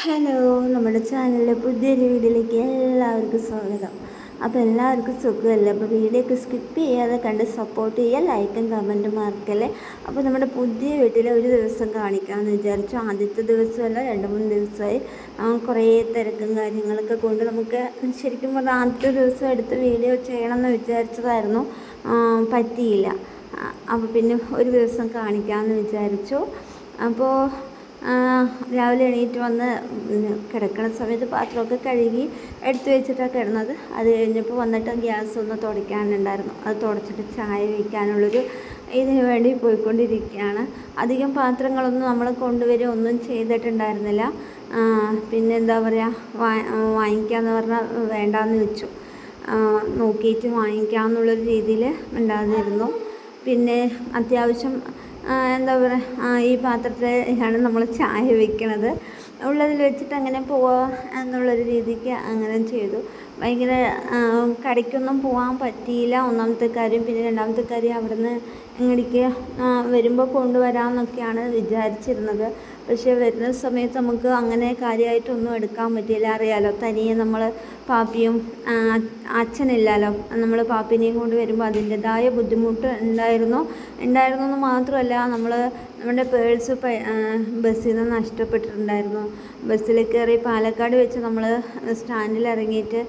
Hello നമ്മുടെ ചാനലിലെ പുതിയൊരു വീഡിയോയിലേക്ക് എല്ലാവർക്കും സ്വാഗതം. അപ്പോൾ എല്ലാവർക്കും സുഖമല്ലേ? അപ്പോൾ വീഡിയോ ഒക്കെ സ്കിപ്പ് ചെയ്യാതെ കണ്ട് സപ്പോർട്ട് ചെയ്യുക ലൈക്കും കമന്റും മാർക്കല്ലേ അപ്പോൾ നമ്മുടെ പുതിയ വീട്ടിൽ ഒരു ദിവസം കാണിക്കാമെന്ന് വിചാരിച്ചു. ആദ്യത്തെ ദിവസമല്ല രണ്ട് മൂന്ന് ദിവസമായി. കുറേ തിരക്കും കാര്യങ്ങളൊക്കെ കൊണ്ട് നമുക്ക് ശരിക്കും പറഞ്ഞാൽ ആദ്യത്തെ ദിവസം എടുത്ത് വീഡിയോ ചെയ്യണമെന്ന് വിചാരിച്ചതായിരുന്നു. പറ്റിയില്ല. അപ്പോൾ പിന്നെ ഒരു ദിവസം കാണിക്കാമെന്ന് വിചാരിച്ചു. അപ്പോൾ രാവിലെ എണീറ്റ് വന്ന് കിടക്കണ സമയത്ത് പാത്രമൊക്കെ കഴുകി എടുത്തു വെച്ചിട്ടാണ് കിടന്നത്. അത് കഴിഞ്ഞപ്പോൾ വന്നിട്ട് ഗ്യാസ് ഒന്ന് തുടയ്ക്കാനുണ്ടായിരുന്നു. അത് തുടച്ചിട്ട് ചായ വയ്ക്കാനുള്ളൊരു ഇതിന് വേണ്ടി പോയിക്കൊണ്ടിരിക്കുകയാണ്. അധികം പാത്രങ്ങളൊന്നും നമ്മൾ കൊണ്ടുവരിക ഒന്നും ചെയ്തിട്ടുണ്ടായിരുന്നില്ല. പിന്നെ എന്താ പറയുക വാങ്ങിക്കാമെന്ന് പറഞ്ഞാൽ വേണ്ടാന്ന് വെച്ചു. നോക്കിയിട്ട് വാങ്ങിക്കാമെന്നുള്ളൊരു രീതിയിൽ ഉണ്ടാകുന്നിരുന്നു പിന്നെ അത്യാവശ്യം എന്താ പറയുക ഈ പാത്രത്തിലാണ് നമ്മൾ ചായ വെക്കണത്. ഉള്ളതിൽ വെച്ചിട്ട് അങ്ങനെ പോവാം എന്നുള്ളൊരു രീതിക്ക് അങ്ങനെ ചെയ്തു. ഭയങ്കര കടയ്ക്കൊന്നും പോകാൻ പറ്റിയില്ല. ഒന്നാമത്തെ കാര്യം പിന്നെ രണ്ടാമത്തെ കാര്യം അവിടുന്ന് ഇങ്ങടേക്ക് വരുമ്പോൾ കൊണ്ടുവരാമെന്നൊക്കെയാണ് വിചാരിച്ചിരുന്നത്. പക്ഷേ വരുന്ന സമയത്ത് നമുക്ക് അങ്ങനെ കാര്യമായിട്ടൊന്നും എടുക്കാൻ പറ്റിയില്ല. അറിയാലോ തനിയെ നമ്മൾ പാപ്പിയും അച്ഛനില്ലല്ലോ നമ്മൾ പാപ്പിനെയും കൊണ്ട് വരുമ്പോൾ അതിന്റെതായ ബുദ്ധിമുട്ട് ഉണ്ടായിരുന്നു. ഉണ്ടായിരുന്നു എന്ന് മാത്രമല്ല നമ്മൾ നമ്മുടെ പേഴ്സ് ബസ്സിൽ നിന്ന് നഷ്ടപ്പെട്ടിട്ടുണ്ടായിരുന്നു. ബസ്സിൽ കയറി പാലക്കാട് വെച്ച് നമ്മൾ സ്റ്റാൻഡിൽ ഇറങ്ങിയിട്ട്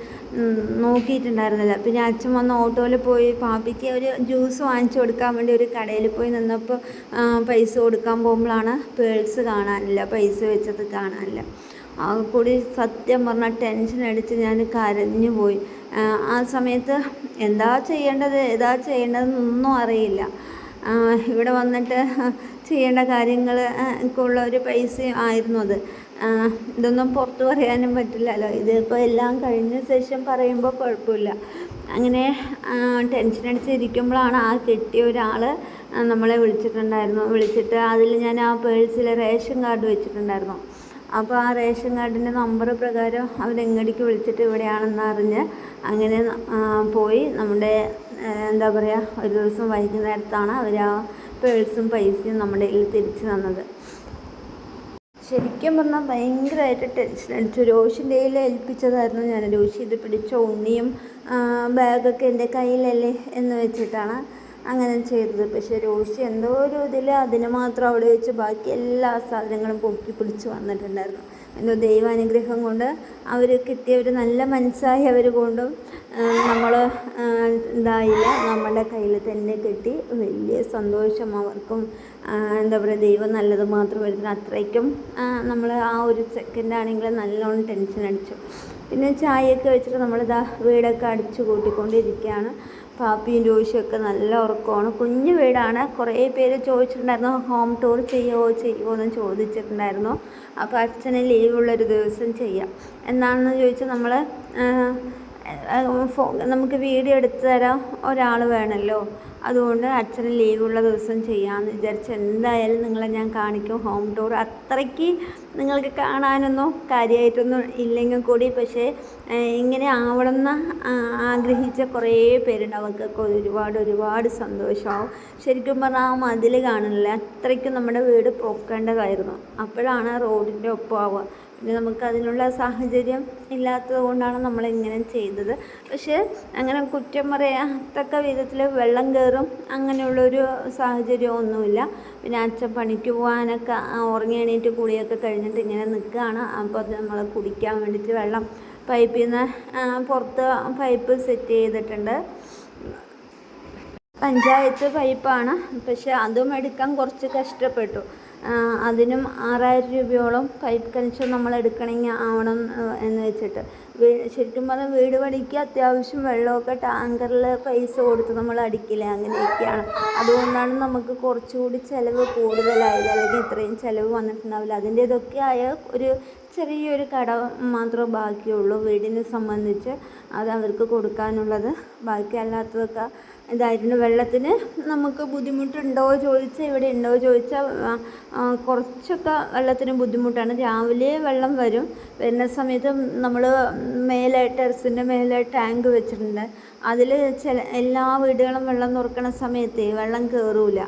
നോക്കിയിട്ടുണ്ടായിരുന്നില്ല. പിന്നെ അച്ഛൻ വന്ന് ഓട്ടോയിൽ പോയി പാപ്പിക്ക് ഒരു ജ്യൂസ് വാങ്ങിച്ചു കൊടുക്കാൻ വേണ്ടി ഒരു കടയിൽ പോയി നിന്നപ്പോൾ പൈസ കൊടുക്കാൻ പോകുമ്പോഴാണ് പേഴ്സ് കാണാനില്ല പൈസ വെച്ചത് കാണാനില്ല. ആ കൂടി സത്യം പറഞ്ഞാൽ ടെൻഷൻ അടിച്ച് ഞാൻ കരഞ്ഞു പോയി. ആ സമയത്ത് എന്താ ചെയ്യേണ്ടത് ഏതാ ചെയ്യേണ്ടതെന്നൊന്നും അറിയില്ല. ഇവിടെ വന്നിട്ട് ചെയ്യേണ്ട കാര്യങ്ങൾ ഉള്ള ഒരു പൈസ ആയിരുന്നു അത്. ഇതൊന്നും പുറത്ത് പറയാനും പറ്റില്ലല്ലോ. ഇതിപ്പോൾ എല്ലാം കഴിഞ്ഞ ശേഷം പറയുമ്പോൾ കുഴപ്പമില്ല. അങ്ങനെ ടെൻഷൻ അടിച്ചിരിക്കുമ്പോഴാണ് ആ കിട്ടിയ ഒരാൾ നമ്മളെ വിളിച്ചിട്ടുണ്ടായിരുന്നു. വിളിച്ചിട്ട് അതിൽ ഞാൻ ആ പേഴ്സിൽ റേഷൻ കാർഡ് വെച്ചിട്ടുണ്ടായിരുന്നു. അപ്പോൾ ആ റേഷൻ കാർഡിന്റെ നമ്പർ പ്രകാരം അവരെങ്ങടിക്ക് വിളിച്ചിട്ട് ഇവിടെയാണെന്ന് അറിഞ്ഞ് അങ്ങനെ പോയി. നമ്മുടെ എന്താ പറയുക ഒരു ദിവസം വൈകുന്നേരത്താണ് അവർ ആ പേഴ്സും പൈസയും നമ്മുടെ കയ്യിൽ തിരിച്ചു തന്നത്. ശരിക്കും പറഞ്ഞാൽ ഭയങ്കരമായിട്ട് ടെൻഷൻ അടിച്ചു. രോഷിന്റെ കയ്യിൽ ഏൽപ്പിച്ചതായിരുന്നു ഞാൻ. രോഷി ഇത് പിടിച്ച ഉണ്ണിയും ബാഗൊക്കെ എന്റെ കയ്യിലല്ലേ എന്ന് വെച്ചിട്ടാണ് അങ്ങനെ ചെയ്തത്. പക്ഷെ രോഷി എന്തോ ഒരു ഇതിൽ അതിന് മാത്രം അവിടെ വെച്ച് ബാക്കി എല്ലാ സാധനങ്ങളും പൊക്കി പിടിച്ച് വന്നിട്ടുണ്ടായിരുന്നു. എന്തോ ദൈവാനുഗ്രഹം കൊണ്ട് അവർ കിട്ടിയ ഒരു നല്ല മനസ്സായി അവർ കൊണ്ടും നമ്മൾ ഇതായില്ല നമ്മുടെ കയ്യിൽ തന്നെ കിട്ടി വലിയ സന്തോഷം അവർക്കും എന്താ പറയുക ദൈവം നല്ലത് മാത്രം വരുന്നത് അത്രയ്ക്കും നമ്മൾ ആ ഒരു സെക്കൻഡാണെങ്കിൽ നല്ലോണം ടെൻഷൻ അടിച്ചു. പിന്നെ ചായയൊക്കെ വെച്ചിട്ട് നമ്മളിതാ വീടൊക്കെ അടിച്ചു കൂട്ടിക്കൊണ്ടിരിക്കുകയാണ്. പാപ്പിയും രോഷിയൊക്കെ നല്ല ഉറക്കമാണ്. കുഞ്ഞു വീടാണ്. കുറേ പേര് ചോദിച്ചിട്ടുണ്ടായിരുന്നു ഹോം ടൂർ ചെയ്യുമോ ചെയ്യുമോ എന്ന് ചോദിച്ചിട്ടുണ്ടായിരുന്നു. അപ്പോൾ അച്ഛന് ലീവുള്ളൊരു ദിവസം ചെയ്യാം. എന്നാണെന്ന് ചോദിച്ചാൽ നമ്മൾ നമുക്ക് വീഡിയോ എടുത്തു തരാൻ ഒരാൾ വേണമല്ലോ അതുകൊണ്ട് അച്ഛന് ലീവുള്ള ദിവസം ചെയ്യാമെന്ന് വിചാരിച്ച് എന്തായാലും നിങ്ങളെ ഞാൻ കാണിക്കും ഹോം ടൂർ അത്രയ്ക്ക് നിങ്ങൾക്ക് കാണാനൊന്നും കാര്യമായിട്ടൊന്നും ഇല്ലെങ്കിൽ കൂടി പക്ഷേ ഇങ്ങനെ ആവണമെന്ന് ആഗ്രഹിച്ച കുറേ പേരുണ്ട്. അവർക്കൊക്കെ ഒരുപാട് ഒരുപാട് സന്തോഷമാവും. ശരിക്കും പറഞ്ഞാൽ ആ മതിൽ കാണില്ല അത്രയ്ക്കും നമ്മുടെ വീട് പൊക്കേണ്ടതായിരുന്നു. അപ്പോഴാണ് റോഡിന്റെ ഒപ്പമാവുക പിന്നെ നമുക്ക് അതിനുള്ള സാഹചര്യം ഇല്ലാത്തത് കൊണ്ടാണ് നമ്മളിങ്ങനെ ചെയ്തത്. പക്ഷേ അങ്ങനെ കുറ്റം പറയത്തക്ക വിധത്തിൽ വെള്ളം കയറും അങ്ങനെയുള്ളൊരു സാഹചര്യം ഒന്നുമില്ല. പിന്നെ അച്ഛൻ പണിക്ക് പോകാനൊക്കെ ഉറങ്ങി എണീറ്റ് കുളിയൊക്കെ കഴിഞ്ഞിട്ട് ഇങ്ങനെ നിൽക്കുകയാണ് അപ്പോൾ നമ്മൾ കുടിക്കാൻ വേണ്ടിയിട്ട് വെള്ളം പൈപ്പിൽ നിന്ന് പുറത്ത് പൈപ്പ് സെറ്റ് ചെയ്തിട്ടുണ്ട്. പഞ്ചായത്ത് പൈപ്പാണ്. പക്ഷെ അതും എടുക്കാൻ കുറച്ച് കഷ്ടപ്പെട്ടു. അതിനും ആറായിരം രൂപയോളം പൈപ്പ് കണക്ഷൻ നമ്മൾ എടുക്കണമെങ്കിൽ ആവണം എന്ന് വെച്ചിട്ട്. ശരിക്കും പറഞ്ഞാൽ വീട് പണിക്ക് അത്യാവശ്യം വെള്ളമൊക്കെ ടാങ്കറിൽ പൈസ കൊടുത്ത് നമ്മൾ അടിക്കില്ല അങ്ങനെയൊക്കെയാണ്. അതുകൊണ്ടാണ് നമുക്ക് കുറച്ചുകൂടി ചിലവ് കൂടുതലായത്. അല്ലെങ്കിൽ ഇത്രയും ചിലവ് വന്നിട്ടുണ്ടാവില്ല. അതിന്റെ ഇതൊക്കെ ആയ ഒരു ചെറിയൊരു കട മാത്രം ബാക്കിയുള്ളൂ വീടിനെ സംബന്ധിച്ച്. അത് അവർക്ക് കൊടുക്കാനുള്ളത്. ബാക്കി അല്ലാത്തതൊക്കെ ഇതായിരുന്നു വെള്ളത്തിന് നമുക്ക് ബുദ്ധിമുട്ടുണ്ടോ ചോദിച്ചാൽ ഇവിടെ ഉണ്ടോ ചോദിച്ചാൽ കുറച്ചൊക്കെ വെള്ളത്തിന് ബുദ്ധിമുട്ടാണ്. രാവിലെ വെള്ളം വരും. വരുന്ന സമയത്ത് നമ്മൾ മേലെ ടെറസിന്റെ മേലെ ടാങ്ക് വെച്ചിട്ടുണ്ട്. അതിൽ ചില എല്ലാ വീടുകളും വെള്ളം തുറക്കണ സമയത്ത് വെള്ളം കയറൂല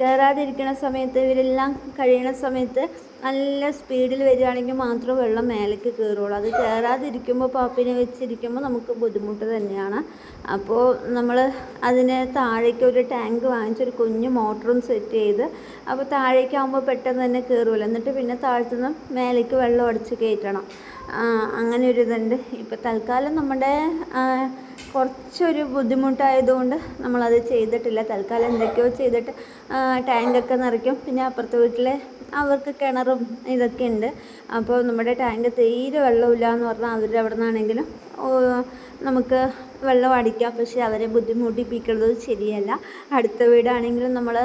കയറാതിരിക്കുന്ന സമയത്ത് ഇവരെല്ലാം കഴിയണ സമയത്ത് നല്ല സ്പീഡിൽ വരികയാണെങ്കിൽ മാത്രം വെള്ളം മേലേക്ക് കയറുള്ളൂ അത് കയറാതിരിക്കുമ്പോൾ പാപ്പിനെ വെച്ചിരിക്കുമ്പോൾ നമുക്ക് ബുദ്ധിമുട്ട് തന്നെയാണ്. അപ്പോൾ നമ്മൾ അതിന് താഴേക്ക് ഒരു ടാങ്ക് വാങ്ങിച്ചൊരു കുഞ്ഞു മോട്ടറും സെറ്റ് ചെയ്ത് അപ്പോൾ താഴേക്കാകുമ്പോൾ പെട്ടെന്ന് തന്നെ കയറുമല്ലോ. എന്നിട്ട് പിന്നെ താഴ്ത്തുനിന്ന് മേലേക്ക് വെള്ളം അടിച്ച് കയറ്റണം. അങ്ങനെ ഒരു ഇതുണ്ട് ഇപ്പോൾ തൽക്കാലം നമ്മുടെ കുറച്ചൊരു ബുദ്ധിമുട്ടായതുകൊണ്ട് നമ്മളത് ചെയ്തിട്ടില്ല. തൽക്കാലം എന്തൊക്കെയോ ചെയ്തിട്ട് ടാങ്കൊക്കെ നിറയ്ക്കും. പിന്നെ അപ്പുറത്തെ വീട്ടിലെ അവർക്ക് കിണറും ഇതൊക്കെ ഉണ്ട്. അപ്പോൾ നമ്മുടെ ടാങ്ക് തീരെ വെള്ളമില്ല എന്ന് പറഞ്ഞാൽ അവരുടെ അവിടെ നിന്നാണെങ്കിലും നമുക്ക് വെള്ളം അടിക്കാം. പക്ഷേ അവരെ ബുദ്ധിമുട്ടിപ്പിക്കുന്നത് ശരിയല്ല. അടുത്ത വീടാണെങ്കിലും നമ്മൾ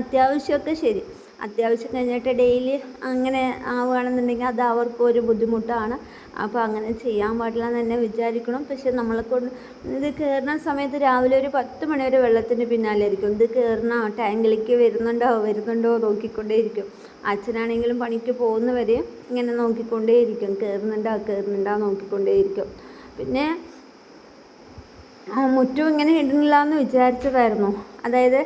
അത്യാവശ്യമൊക്കെ ശരി. അത്യാവശ്യം കഴിഞ്ഞിട്ട് ഡെയിലി അങ്ങനെ ആവുകയാണെന്നുണ്ടെങ്കിൽ അത് അവർക്കും ഒരു ബുദ്ധിമുട്ടാണ്. അപ്പോൾ അങ്ങനെ ചെയ്യാൻ പാടില്ല എന്ന് തന്നെ വിചാരിക്കണം. പക്ഷെ നമ്മളെ കൊണ്ട് ഇത് കയറുന്ന സമയത്ത് രാവിലെ ഒരു പത്ത് മണി വരെ വെള്ളത്തിന് പിന്നാലെ ആയിരിക്കും ഇത് കയറുന്ന ടാങ്കിലേക്ക് വരുന്നുണ്ടോ വരുന്നുണ്ടോ നോക്കിക്കൊണ്ടേയിരിക്കും. അച്ഛനാണെങ്കിലും പണിക്ക് പോകുന്നവരെയും ഇങ്ങനെ നോക്കിക്കൊണ്ടേയിരിക്കും. കയറുന്നുണ്ടോ കയറുന്നുണ്ടോ നോക്കിക്കൊണ്ടേയിരിക്കും. പിന്നെ മുറ്റും ഇങ്ങനെ ഇടുന്നില്ല എന്ന് വിചാരിച്ചതായിരുന്നു. അതായത്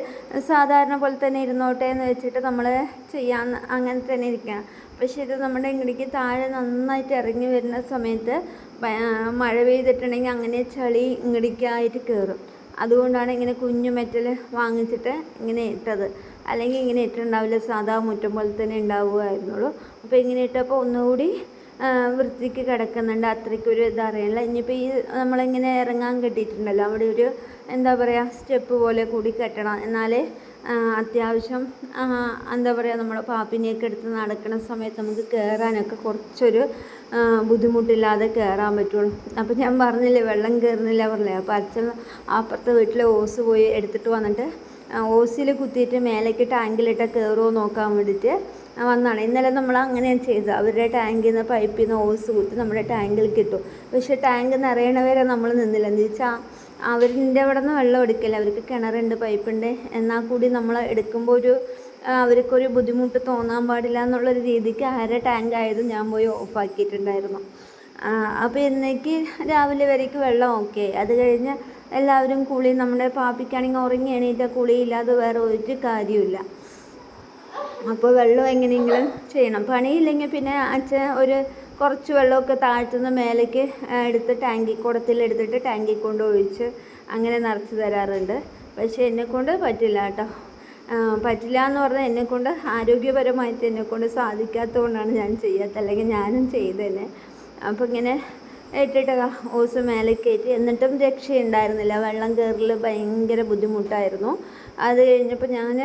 സാധാരണ പോലെ തന്നെ ഇരുന്നോട്ടെ എന്ന് വെച്ചിട്ട് നമ്മൾ ചെയ്യാൻ അങ്ങനെ തന്നെ ഇരിക്കണം പക്ഷേ ഇത് നമ്മുടെ ഇങ്ങടേക്ക് താഴെ നന്നായിട്ട് ഇറങ്ങി വരുന്ന സമയത്ത് മഴ പെയ്തിട്ടുണ്ടെങ്കിൽ അങ്ങനെ ചളി ഇങ്ങടേക്കായിട്ട് കയറും അതുകൊണ്ടാണ് ഇങ്ങനെ കുഞ്ഞു മെറ്റൽ വാങ്ങിച്ചിട്ട് ഇങ്ങനെ ഇട്ടത്. അല്ലെങ്കിൽ ഇങ്ങനെ ഇട്ടുണ്ടാവില്ല സാധാ മുറ്റം പോലെ തന്നെ ഉണ്ടാവുമായിരുന്നുള്ളൂ അപ്പോൾ ഇങ്ങനെ ഇട്ടപ്പോൾ ഒന്നുകൂടി വൃത്തിക്ക് കിടക്കുന്നുണ്ട്. അത്രയ്ക്കൊരു ഇതറിയില്ല ഇനിയിപ്പോൾ ഈ നമ്മളിങ്ങനെ ഇറങ്ങാൻ കെട്ടിയിട്ടുണ്ടല്ലോ. അവിടെ ഒരു എന്താ പറയുക സ്റ്റെപ്പ് പോലെ കൂടി കെട്ടണം. എന്നാലേ അത്യാവശ്യം എന്താ പറയുക നമ്മൾ പാപ്പിനെയൊക്കെ എടുത്ത് നടക്കുന്ന സമയത്ത് നമുക്ക് കയറാനൊക്കെ കുറച്ചൊരു ബുദ്ധിമുട്ടില്ലാതെ കയറാൻ പറ്റുള്ളൂ. അപ്പോൾ ഞാൻ പറഞ്ഞില്ലേ വെള്ളം കയറുന്നില്ല പറഞ്ഞില്ലേ. അപ്പോൾ അച്ഛൻ അപ്പുറത്തെ വീട്ടിലെ ഓസ് പോയി എടുത്തിട്ട് വന്നിട്ട് ഓസിൽ കുത്തിയിട്ട് മേലേക്ക് ടാങ്കിലിട്ട് കയറുമോ നോക്കാൻ വേണ്ടിയിട്ട് വന്നതാണ് ഇന്നലെ നമ്മൾ അങ്ങനെയാണ് ചെയ്തത്. അവരുടെ ടാങ്കിൽ നിന്ന് പൈപ്പിൽ നിന്ന് ഓസ് കുത്തി നമ്മുടെ ടാങ്കിൽ കിട്ടും. പക്ഷേ ടാങ്ക് നിറയണവരെ നമ്മൾ നിന്നില്ല. എന്ന് വെച്ചാൽ അവരിന്റെ അവിടെ നിന്ന് വെള്ളം എടുക്കില്ല? അവർക്ക് കിണറുണ്ട് പൈപ്പുണ്ട്. എന്നാൽ കൂടി നമ്മൾ എടുക്കുമ്പോൾ ഒരു അവർക്കൊരു ബുദ്ധിമുട്ട് തോന്നാൻ പാടില്ല എന്നുള്ളൊരു രീതിക്ക് അര ടാങ്ക് ആയതും ഞാൻ പോയി ഓഫാക്കിയിട്ടുണ്ടായിരുന്നു അപ്പോൾ ഇന്നേക്ക് രാവിലെ വരേക്ക് വെള്ളം ഓക്കെ. അത് കഴിഞ്ഞ് എല്ലാവരും കുളി നമ്മുടെ പാപ്പിക്കാണെങ്കിൽ ഉറങ്ങി എണീറ്റ കുളിയില്ലാതെ വേറെ ഒരു കാര്യമില്ല അപ്പോൾ വെള്ളം എങ്ങനെയെങ്കിലും ചെയ്യണം. പണിയില്ലെങ്കിൽ പിന്നെ അച്ഛൻ ഒരു കുറച്ച് വെള്ളമൊക്കെ താഴ്ത്തുന്ന മേലേക്ക് എടുത്ത് ടാങ്കി കുടത്തിൽ എടുത്തിട്ട് ടാങ്കിൽ കൊണ്ട് ഒഴിച്ച് അങ്ങനെ നിറച്ച് തരാറുണ്ട്. പക്ഷേ എന്നെക്കൊണ്ട് പറ്റില്ല കേട്ടോ. പറ്റില്ല എന്ന് പറഞ്ഞാൽ എന്നെക്കൊണ്ട് ആരോഗ്യപരമായിട്ട് എന്നെക്കൊണ്ട് സാധിക്കാത്തതുകൊണ്ടാണ് ഞാൻ ചെയ്യാത്തത് അല്ലെങ്കിൽ ഞാനും ചെയ്തേനെ. അപ്പോൾ ഇങ്ങനെ ഇട്ടിട്ട് ഓസ് മേലെ കയറ്റി എന്നിട്ടും രക്ഷയുണ്ടായിരുന്നില്ല. വെള്ളം കയറൽ ഭയങ്കര ബുദ്ധിമുട്ടായിരുന്നു. അത് കഴിഞ്ഞപ്പോൾ ഞാൻ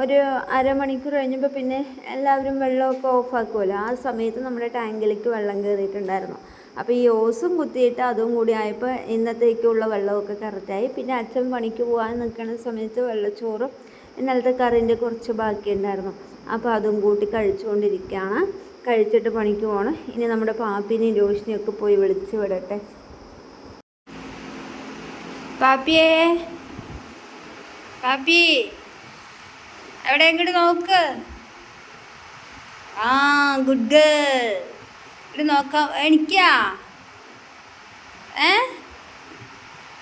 ഒരു അരമണിക്കൂർ കഴിഞ്ഞപ്പോൾ പിന്നെ എല്ലാവരും വെള്ളമൊക്കെ ഓഫാക്കുമല്ലോ ആ സമയത്ത് നമ്മുടെ ടാങ്കിലേക്ക് വെള്ളം കയറിയിട്ടുണ്ടായിരുന്നു അപ്പോൾ ഈ ഓസും കുത്തിയിട്ട് അതും കൂടി ആയപ്പോൾ ഇന്നത്തേക്കുള്ള വെള്ളമൊക്കെ കറക്റ്റായി. പിന്നെ അച്ഛൻ പണിക്ക് പോകാൻ നിൽക്കുന്ന സമയത്ത് വെള്ളച്ചോറും ഇന്നലത്തെ കറിന്റെ കുറച്ച് ബാക്കിയുണ്ടായിരുന്നു. അപ്പോൾ അതും കൂട്ടി കഴിച്ചുകൊണ്ടിരിക്കുകയാണ്. കഴിച്ചിട്ട് പണിക്ക് പോകണം ഇനി നമ്മുടെ പാപ്പിനെയും രോഷിനെയും ഒക്കെ പോയി വിളിച്ച് വിടട്ടെ. പാപ്പിയേ. പാപ്പി. എവിടെ ഇങ്ങോട്ട് നോക്ക്? ആ ഗുഡ് ഗേൾ ഇവിടെ നോക്കാം എനിക്കാ ഏ?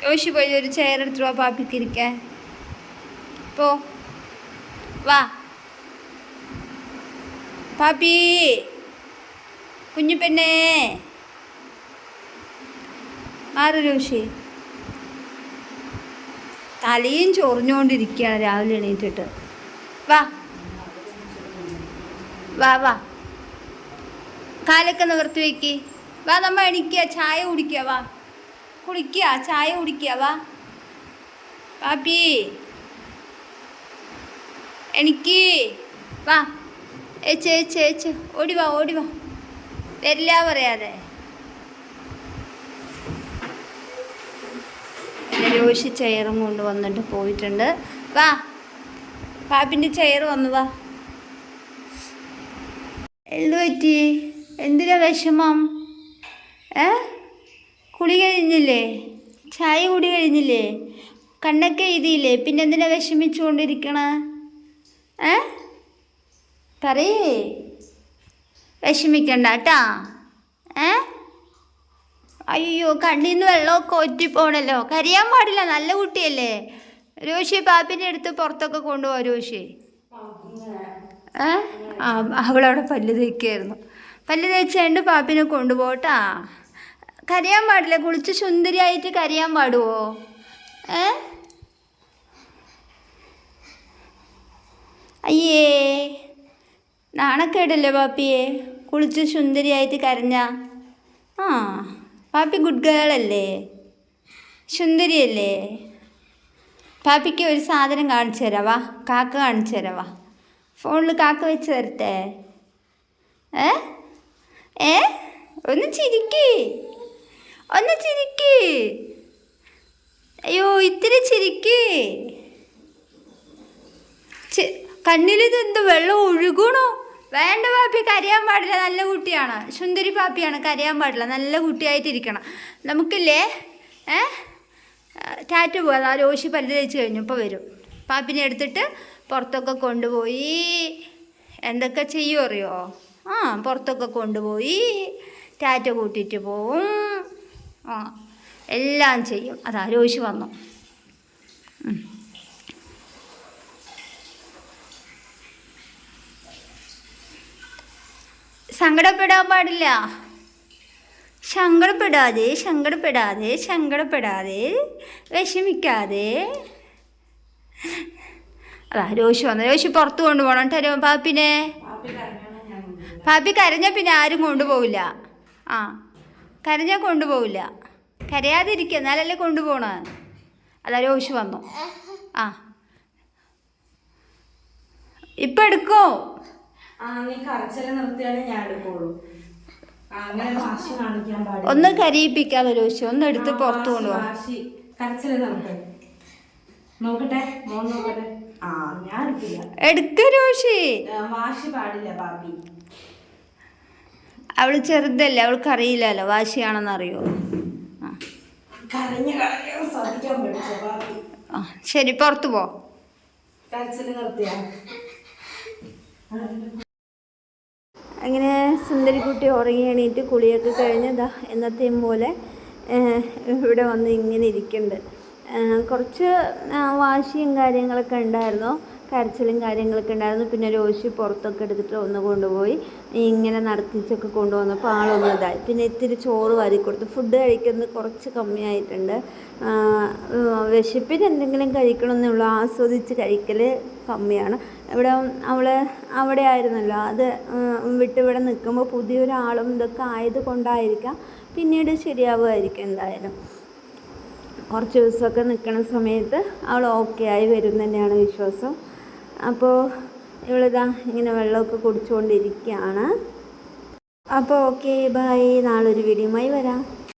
യോശി പോയി ഒരു ചെയർ എടുത്തു വാ പാപ്പിക്ക് ഇരിക്കാൻ പോ. വാ. പാപ്പി കുഞ്ഞു പെണ്ണേ ആറ് രോഷി തലയും ചൊറിഞ്ഞുകൊണ്ടിരിക്കുകയാണ് രാവിലെ എണീറ്റിട്ട്. വാ. വാ വാ. കാലൊക്കെ നിവർത്തി വയ്ക്ക്. വാ നമ്മ എണിക്കുക ചായ കുടിക്കുക വാ. കുളിക്കുക ചായ കുടിക്കുക വാ. പാപ്പി. എനിക്ക് വാ. ഏച്ച് ഏച്ച് ഏച്ച്. ഓടി വാ ഓടി വാ. വരില്ല പറയാതെ. രോഷി ചെയറും കൊണ്ട് വന്നിട്ട് പോയിട്ടുണ്ട്. വാ. പാപ്പിന്റെ ചെയർ വന്നു വാ. എന്ത് പറ്റി. എന്തിനാ വിഷമം? ഏ? കുളി കഴിഞ്ഞില്ലേ? ചായ കുടി കഴിഞ്ഞില്ലേ? കണ്ണൊക്കെ എഴുതിയില്ലേ? പിന്നെ എന്തിനാ വിഷമിച്ചുകൊണ്ടിരിക്കണ? ഏ? പറയേ. വിഷമിക്കണ്ട കേട്ടാ. ഏ? അയ്യോ കണ്ണിൽ നിന്ന് വെള്ളമൊക്കെ ഒറ്റിപ്പോണല്ലോ. കരയാൻ പാടില്ല. നല്ല കുട്ടിയല്ലേ? രോഷി പാപ്പിന്റെ അടുത്ത് പുറത്തൊക്കെ കൊണ്ടുപോവാ രോഷി ഏ? ആ അവളവിടെ പല്ല് തേക്കായിരുന്നു. പല്ല് തേച്ചുകൊണ്ട് പാപ്പിനെ കൊണ്ടുപോട്ടാ. കരയാൻ പാടില്ല കുളിച്ച് സുന്ദരിയായിട്ട് കരയാൻ പാടുവോ? ഏ? അയ്യേ നാണക്കേടല്ലേ പാപ്പിയെ കുളിച്ച് സുന്ദരിയായിട്ട് കരഞ്ഞ. ആ പാപ്പി ഗുഡ് ഗേൾ അല്ലേ? സുന്ദരിയല്ലേ? പാപ്പിക്ക് ഒരു സാധനം കാണിച്ചു തരാവാ കാക്ക കാണിച്ചു തരാവാ ഫോണിൽ കാക്ക വെച്ച് തരട്ടെ ഏ? ഏ? ഒന്ന് ചിരിക്ക്. ഒന്ന് ചിരിക്ക്. അയ്യോ ഇത്തിരി ചിരിക്ക്. കണ്ണിലിതെന്ത് വെള്ളം ഒഴുകണോ? വേണ്ട പാപ്പി കരയാൻ പാടില്ല. നല്ല കുട്ടിയാണ്. സുന്ദരി പാപ്പിയാണ്. കരയാൻ പാടില്ല. നല്ല കുട്ടിയായിട്ടിരിക്കണം. നമുക്കില്ലേ? ഏ? ടാറ്റ പോയത് ആ രോഷി പല്ല് തേച്ച് കഴിഞ്ഞു ഇപ്പോൾ വരും. പാപ്പിനെ എടുത്തിട്ട് പുറത്തൊക്കെ കൊണ്ടുപോയി. എന്തൊക്കെ ചെയ്യും അറിയോ? ആ പുറത്തൊക്കെ കൊണ്ടുപോയി. ടാറ്റ കൂട്ടിയിട്ട് പോവും. ആ എല്ലാം ചെയ്യും. അതാ രോഷി വന്നു. സങ്കടപ്പെടാൻ പാടില്ല. സങ്കടപ്പെടാതെ സങ്കടപ്പെടാതെ സങ്കടപ്പെടാതെ വിഷമിക്കാതെ. അതാ രോഷി വന്നു. രോഷി പുറത്ത് കൊണ്ടുപോകണം കേട്ടോ പാപ്പിനെ. പാപ്പി കരഞ്ഞാൽ പിന്നെ ആരും കൊണ്ടുപോകില്ല ആ കരഞ്ഞാൽ കൊണ്ടുപോകില്ല കരയാതിരിക്കുക എന്നാലല്ലേ കൊണ്ടുപോകണ അതാ രോഷി വന്നു. ആ. ഇപ്പം എടുക്കോ? ആ നീ കരച്ചിൽ നിർത്തിയാലേ ഞാൻ എടുക്കുള്ളൂ. ഒന്ന് കരയിപ്പിക്കാതെ രോഷി ഒന്ന് എടുത്ത് പുറത്ത് കൊണ്ടുപോകാം നോക്കട്ടെ മോൻ നോക്കട്ടെ. ആ ഞാൻ എടുക്കില്ല. എടുക്ക രോഷി ആ, വാശി പാടില്ല പാപ്പി. അവൾ ചെറുതല്ലേ അവൾക്ക് അറിയില്ലല്ലോ വാശിയാണെന്ന് അറിയോ ശരി പുറത്തു പോ. നിർത്തിയാ. അങ്ങനെ സുന്ദരിക്കുട്ടി ഉറങ്ങി എണീറ്റ് കുളിയൊക്കെ കഴിഞ്ഞതാ എന്നത്തെയും പോലെ ഇവിടെ വന്ന് ഇങ്ങനെ ഇരിക്കുന്നുണ്ട് കുറച്ച് വാശിയും കാര്യങ്ങളൊക്കെ ഉണ്ടായിരുന്നു. കരച്ചിലും കാര്യങ്ങളൊക്കെ ഉണ്ടായിരുന്നു. പിന്നെ രോശി പുറത്തൊക്കെ എടുത്തിട്ട് ഒന്ന് കൊണ്ടുപോയി. ഇങ്ങനെ നടത്തിച്ചൊക്കെ കൊണ്ടുവന്നപ്പോൾ ആളൊന്നും ഇതായി. പിന്നെ ഇത്തിരി ചോറ് വാരി കൊടുത്തു. ഫുഡ് കഴിക്കുന്നത് കുറച്ച് കമ്മിയായിട്ടുണ്ട്. വിശപ്പിന് എന്തെങ്കിലും കഴിക്കണമെന്നുള്ള. ആസ്വദിച്ച് കഴിക്കൽ കമ്മിയാണ്. ഇവിടെ അവൾ അവിടെ ആയിരുന്നല്ലോ. അത് വിട്ട് ഇവിടെ നിൽക്കുമ്പോൾ പുതിയൊരാളും ഇതൊക്കെ ആയത് കൊണ്ടായിരിക്കാം പിന്നീട് ശരിയാവുമായിരിക്കും എന്തായാലും. കുറച്ച് ദിവസമൊക്കെ നിൽക്കുന്ന സമയത്ത് അവൾ ഓക്കെ ആയി വരും തന്നെയാണ് വിശ്വാസം. അപ്പോൾ ഇവളിതാ ഇങ്ങനെ വെള്ളമൊക്കെ കുടിച്ചുകൊണ്ടിരിക്കുകയാണ്. അപ്പോൾ ഓക്കെ ബൈ നാളൊരു വീഡിയോയുമായി വരാം.